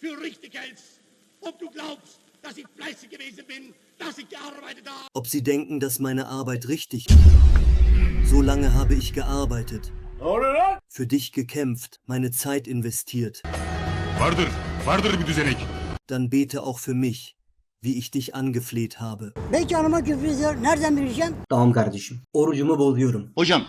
für richtig hältst. Ob du glaubst, dass ich fleißig gewesen bin, dass ich gearbeitet habe. Ob Sie denken, dass meine Arbeit richtig So lange habe ich gearbeitet. Für dich gekämpft, meine Zeit investiert. Vardır, vardır bir düzenek. Dann bete auch für mich, wie ich dich angefleht habe. Belki hanıma küfür ediyor. Nereden bileceğim? Tamam kardeşim. Orucumu bozuyorum. Hocam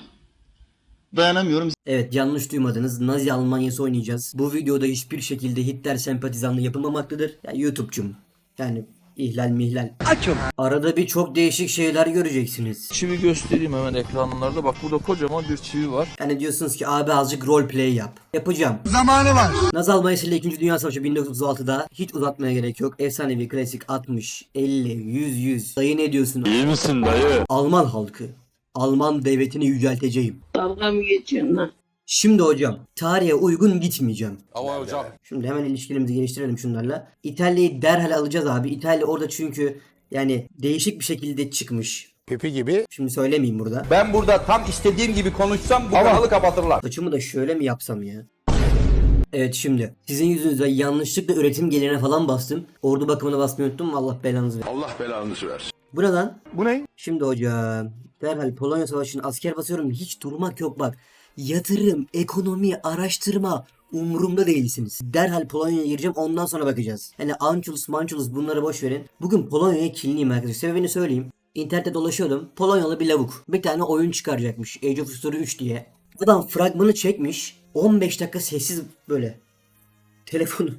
dayanamıyorum. Evet yanlış duymadınız. Nazi Almanyası oynayacağız. Bu videoda hiçbir şekilde Hitler sempatizanlığı yapılmamaktadır. Ya YouTube'cum. Yani ihlal mihlal. Açım. Arada bir çok değişik şeyler göreceksiniz. Çivi göstereyim hemen ekranlarda. Bak burada kocaman bir çivi var. Yani diyorsunuz ki abi azıcık roleplay yap. Yapacağım. Zamanı var. Nazi Almanyası ile 2. Dünya Savaşı 1936'da hiç uzatmaya gerek yok. Efsanevi klasik 60, 50, 100, 100. Dayı ne diyorsun? İyi misin dayı? Alman halkı. Alman devletini yücelteceğim. Dalga mı geçiyorsun lan? Şimdi hocam tarihe uygun gitmeyeceğim. Ama hocam. Şimdi hemen ilişkilerimizi geliştirelim şunlarla. İtalya'yı derhal alacağız abi. İtalya orada çünkü yani değişik bir şekilde çıkmış. Pipi gibi. Şimdi söylemeyeyim burada. Ben burada tam istediğim gibi konuşsam bu kanalı kapatırlar. Saçımı da şöyle mi yapsam ya? Evet şimdi sizin yüzünüzden yanlışlıkla üretim gelirine falan bastım. Ordu bakımına basmayı unuttum. Allah belanızı versin. Allah belanızı versin. Bu ne lan? Bu ne? Şimdi hocam derhal Polonya Savaşı'nın asker basıyorum. Hiç durmak yok bak. Yatırım, ekonomi, araştırma umurumda değilsiniz. Derhal Polonya'ya gireceğim ondan sonra bakacağız. Yani Ançulus, Mançulus bunları boş verin. Bugün Polonya'ya kinliyim arkadaşlar. Sebebini söyleyeyim. İnternette dolaşıyordum. Polonyalı bir lavuk. Bir tane oyun çıkaracakmış. Age of History 3 diye. Adam fragmanı çekmiş. 15 dakika sessiz böyle. Telefonu.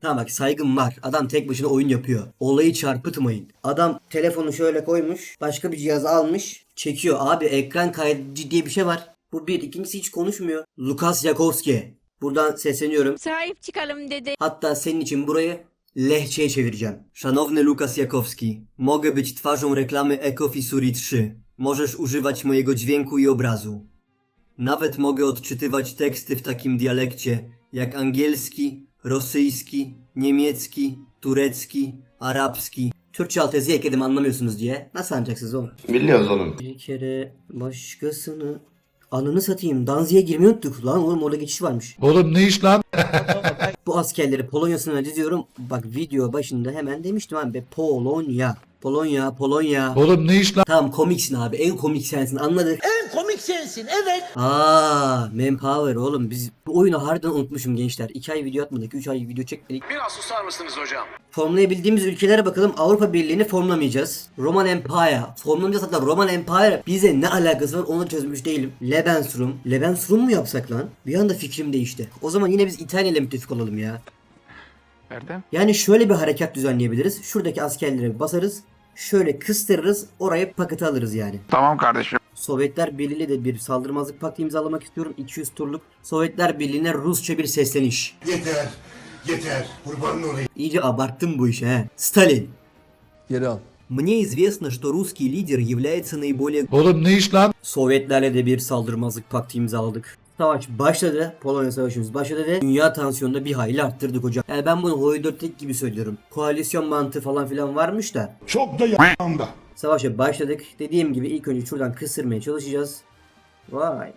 Tamam bak saygım var. Adam tek başına oyun yapıyor. Olayı çarpıtmayın. Adam telefonu şöyle koymuş. Başka bir cihaz almış. Çekiyor. Abi ekran kaydedici diye bir şey var. Bu bir. ikincisi hiç konuşmuyor. Lukas Yakowski. Buradan sesleniyorum. Sahip çıkalım dedi. Hatta senin için burayı lehçeye çevireceğim. Szanowny Lukas Jakowski, mogę być twarzą reklamy Ecofisuri 3. Możesz używać mojego dźwięku i obrazu. Nawet mogę odczytywać teksty w takim dialekcie jak angielski, rosyjski, niemiecki, turecki, arapski. Türkçe alt yazı ekledim anlamıyorsunuz diye. Nasıl anlayacaksınız oğlum? Biliyoruz oğlum. Bir kere başkasını... Anını satayım. Danzi'ye girmeyi unuttuk. Lan oğlum orada geçiş varmış. Oğlum ne iş lan? Bu askerleri Polonya sınırına diziyorum. Bak video başında hemen demiştim abi. Polonya. Polonya, Polonya. Oğlum ne iş lan? Tamam komiksin abi. En komik sensin anladık. En komik sensin evet. Aa, Manpower oğlum biz bu oyunu harbiden unutmuşum gençler. 2 ay video atmadık, 3 ay video çekmedik. Biraz susar mısınız hocam? Formlayabildiğimiz ülkelere bakalım. Avrupa Birliği'ni formlamayacağız. Roman Empire. Formlamayacağız hatta Roman Empire bize ne alakası var onu çözmüş değilim. Lebensrum. Lebensrum mu yapsak lan? Bir anda fikrim değişti. O zaman yine biz İtalya ile müttefik olalım ya. Erdem. Yani şöyle bir harekat düzenleyebiliriz. Şuradaki askerleri basarız Şöyle kıstırırız. Oraya paketi alırız yani. Tamam kardeşim. Sovyetler Birliği de bir saldırmazlık paktı imzalamak istiyorum. 200 turluk Sovyetler Birliği'ne Rusça bir sesleniş. Yeter, yeter. Kurbanın olayım. İyice abarttım bu işi he. Stalin. Geri al. Мне известно, что русский лидер является наиболее Oğlum ne iş lan? Sovyetlerle de bir saldırmazlık paktı imzaladık. Savaş başladı. Polonya savaşımız başladı ve dünya tansiyonunu bir hayli arttırdık hocam. Yani ben bunu Hoydörtek gibi söylüyorum. Koalisyon mantığı falan filan varmış da. Çok da y***anda. Savaşa başladık. Dediğim gibi ilk önce şuradan kısırmaya çalışacağız. Vay.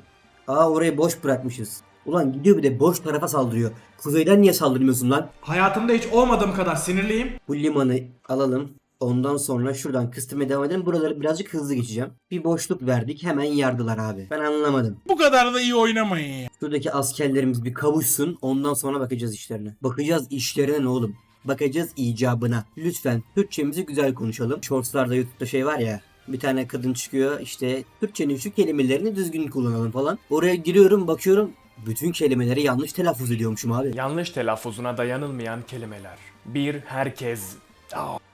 Aa orayı boş bırakmışız. Ulan gidiyor bir de boş tarafa saldırıyor. Kuzeyden niye saldırmıyorsun lan? Hayatımda hiç olmadığım kadar sinirliyim. Bu limanı alalım. Ondan sonra şuradan kıstırmaya devam edelim. Buraları birazcık hızlı geçeceğim. Bir boşluk verdik. Hemen yardılar abi. Ben anlamadım. Bu kadar da iyi oynamayın ya. Şuradaki askerlerimiz bir kavuşsun. Ondan sonra bakacağız işlerine. Bakacağız işlerine ne oğlum. Bakacağız icabına. Lütfen Türkçemizi güzel konuşalım. Shortslarda YouTube'da şey var ya. Bir tane kadın çıkıyor işte Türkçenin şu kelimelerini düzgün kullanalım falan. Oraya giriyorum bakıyorum bütün kelimeleri yanlış telaffuz ediyormuşum abi. Yanlış telaffuzuna dayanılmayan kelimeler. Bir herkes.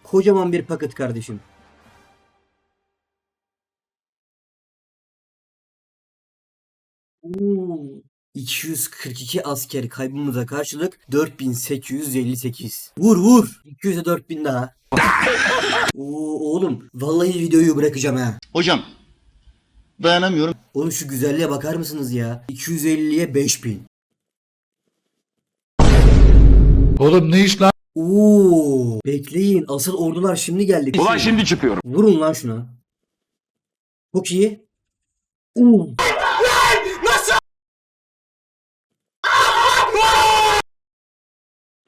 Kocaman bir paket kardeşim. Oo, 242 asker kaybımıza karşılık 4858. Vur vur. 200'e 4000 daha. Oo, oğlum vallahi videoyu bırakacağım ha. Hocam dayanamıyorum. Oğlum şu güzelliğe bakar mısınız ya? 250'ye 5000. Oğlum ne iş lan? Oo, bekleyin. Asıl ordular şimdi geldi. Ulan şimdi çıkıyorum. Vurun lan şuna. Çok iyi. Oo.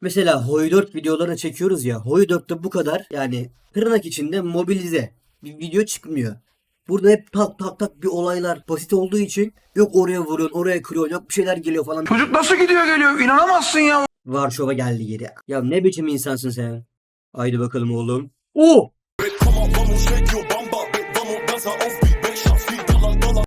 Mesela Hoy 4 videolarını çekiyoruz ya. Hoy 4'te bu kadar yani tırnak içinde mobilize bir video çıkmıyor. Burada hep tak tak tak bir olaylar basit olduğu için yok oraya vuruyorsun oraya kırıyorsun yok bir şeyler geliyor falan. Çocuk nasıl gidiyor geliyor inanamazsın ya. Varşova geldi geri. Ya ne biçim insansın sen? Haydi bakalım oğlum. Oo!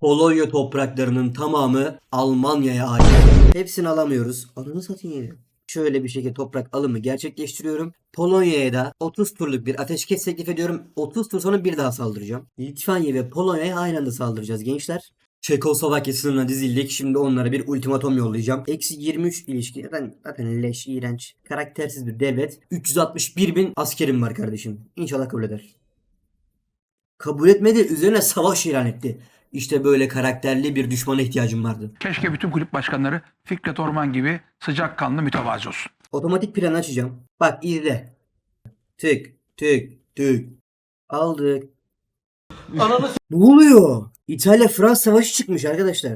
Polonya topraklarının tamamı Almanya'ya ait. Hepsini alamıyoruz. Ananı satayım. Şöyle bir şekilde toprak alımı gerçekleştiriyorum. Polonya'ya da 30 turluk bir ateşkes teklif ediyorum. 30 tur sonra bir daha saldıracağım. Litvanya ve Polonya'ya aynı anda saldıracağız gençler. Çekoslovakya sınırına dizildik. Şimdi onlara bir ultimatom yollayacağım. Eksi 23 ilişki. Zaten, zaten leş, iğrenç. Karaktersiz bir devlet. 361 bin askerim var kardeşim. İnşallah kabul eder. Kabul etmedi. Üzerine savaş ilan etti. İşte böyle karakterli bir düşmana ihtiyacım vardı. Keşke bütün kulüp başkanları Fikret Orman gibi sıcakkanlı mütevazi olsun. Otomatik plan açacağım. Bak izle. Tık tık tık. Aldık. ne oluyor? İtalya Fransa savaşı çıkmış arkadaşlar.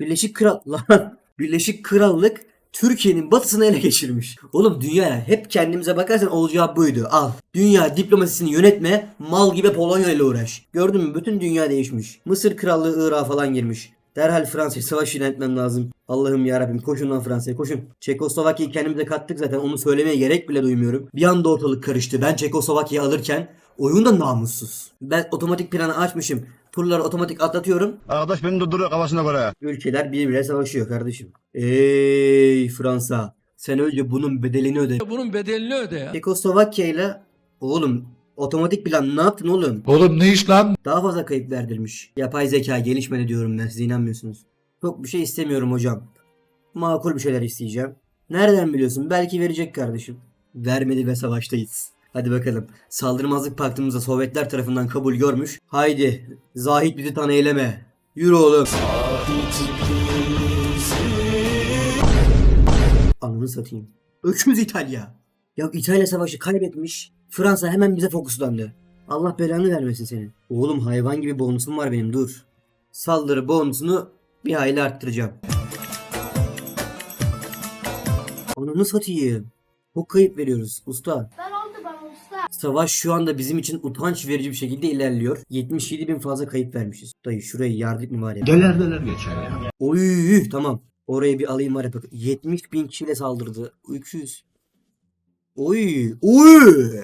Birleşik Kral lan Birleşik Krallık Türkiye'nin batısını ele geçirmiş. Oğlum dünya hep kendimize bakarsan olacağı buydu. Al. Dünya diplomasisini yönetme, mal gibi Polonya ile uğraş. Gördün mü? Bütün dünya değişmiş. Mısır Krallığı Irak'a falan girmiş. Derhal Fransa'ya savaş ilan etmem lazım. Allah'ım yarabbim koşun lan Fransa'ya koşun. Çekoslovakya'yı kendimize kattık zaten onu söylemeye gerek bile duymuyorum. Bir anda ortalık karıştı. Ben Çekoslovakya'yı alırken oyun da namussuz. Ben otomatik planı açmışım. Turları otomatik atlatıyorum. Arkadaş beni durduruyor kafasına göre. Ülkeler birbirine savaşıyor kardeşim. Ey Fransa. Sen önce bunun bedelini öde. Bunun bedelini öde ya. Çekoslovakya ile oğlum otomatik plan ne yaptın oğlum? Oğlum ne iş lan? Daha fazla kayıp verdirmiş. Yapay zeka gelişmedi diyorum ben siz inanmıyorsunuz. Çok bir şey istemiyorum hocam. Makul bir şeyler isteyeceğim. Nereden biliyorsun? Belki verecek kardeşim. Vermedi ve savaştayız. Hadi bakalım. Saldırmazlık paktımızda Sovyetler tarafından kabul görmüş. Haydi. Zahit bizi tanı eyleme. Yürü oğlum. Ananı satayım. Öküz İtalya. Ya İtalya savaşı kaybetmiş. Fransa hemen bize fokuslandı. Allah belanı vermesin senin. Oğlum hayvan gibi bonusum var benim dur. Saldırı bonusunu bir hayli arttıracağım. Ananı satayım. Çok kayıp veriyoruz usta. Ben. Savaş şu anda bizim için utanç verici bir şekilde ilerliyor. 77 bin fazla kayıp vermişiz. Dayı şurayı yardık mı var ya? Neler neler geçer ya. Oy tamam. Orayı bir alayım var ya bak. 70 bin kişiyle saldırdı. 300. Oy. Oy.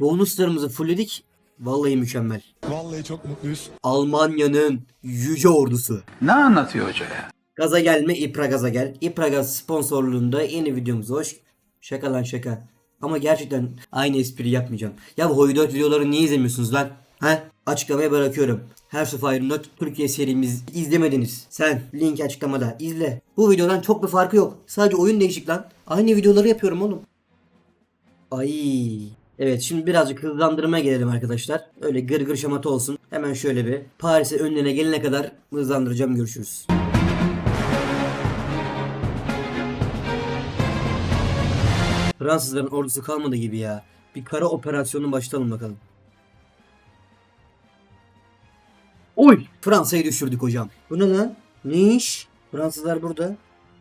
Bonuslarımızı fullledik. Vallahi mükemmel. Vallahi çok mutluyuz. Almanya'nın yüce ordusu. Ne anlatıyor hoca ya? Gaza gelme İpra Gaza gel. İpra Gaz sponsorluğunda yeni videomuza hoş. Şaka lan şaka. Ama gerçekten aynı espri yapmayacağım. Ya bu Hoy 4 videoları niye izlemiyorsunuz lan? He? Açıklamaya bırakıyorum. Her Fire Not Türkiye serimiz izlemediniz. Sen link açıklamada izle. Bu videodan çok bir farkı yok. Sadece oyun değişik lan. Aynı videoları yapıyorum oğlum. Ay. Evet şimdi birazcık hızlandırmaya gelelim arkadaşlar. Öyle gır gır şamata olsun. Hemen şöyle bir Paris'e önlerine gelene kadar hızlandıracağım görüşürüz. Fransızların ordusu kalmadı gibi ya. Bir kara operasyonu başlayalım bakalım. Oy! Fransa'yı düşürdük hocam. Bu ne lan? Ne iş? Fransızlar burada.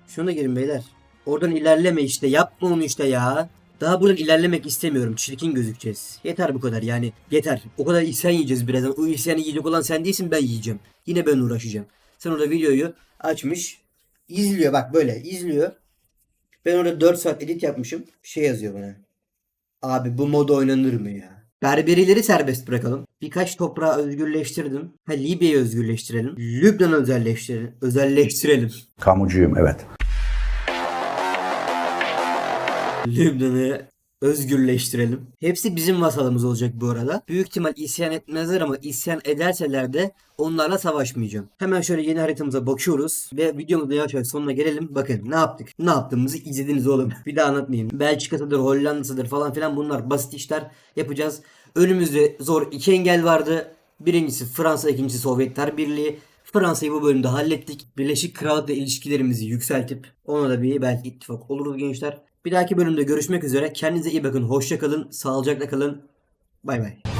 Şuna gelin beyler. Oradan ilerleme işte. Yapma onu işte ya. Daha buradan ilerlemek istemiyorum. Çirkin gözükeceğiz. Yeter bu kadar yani. Yeter. O kadar isyan yiyeceğiz birazdan. O isyanı yiyecek olan sen değilsin ben yiyeceğim. Yine ben uğraşacağım. Sen orada videoyu açmış. izliyor bak böyle izliyor. Ben orada 4 saat edit yapmışım. Şey yazıyor bana. Abi bu mod oynanır mı ya? Berberileri serbest bırakalım. Birkaç toprağı özgürleştirdim. Ha Libya'yı özgürleştirelim. Lübnan'ı özelleştirelim. Özelleştirelim. Kamucuyum evet. Lübnan'ı özgürleştirelim. Hepsi bizim vasalımız olacak bu arada. Büyük ihtimal isyan etmezler ama isyan ederseler de onlarla savaşmayacağım. Hemen şöyle yeni haritamıza bakıyoruz ve videomuzda yavaş yavaş sonuna gelelim. Bakın ne yaptık? Ne yaptığımızı izlediniz oğlum. Bir daha anlatmayayım. Belçika'sıdır, Hollanda'sıdır falan filan bunlar basit işler yapacağız. Önümüzde zor iki engel vardı. Birincisi Fransa, ikincisi Sovyetler Birliği. Fransa'yı bu bölümde hallettik. Birleşik Krallık'la ilişkilerimizi yükseltip ona da bir belki ittifak oluruz gençler. Bir dahaki bölümde görüşmek üzere. Kendinize iyi bakın. Hoşça kalın. Sağlıcakla kalın. Bay bay.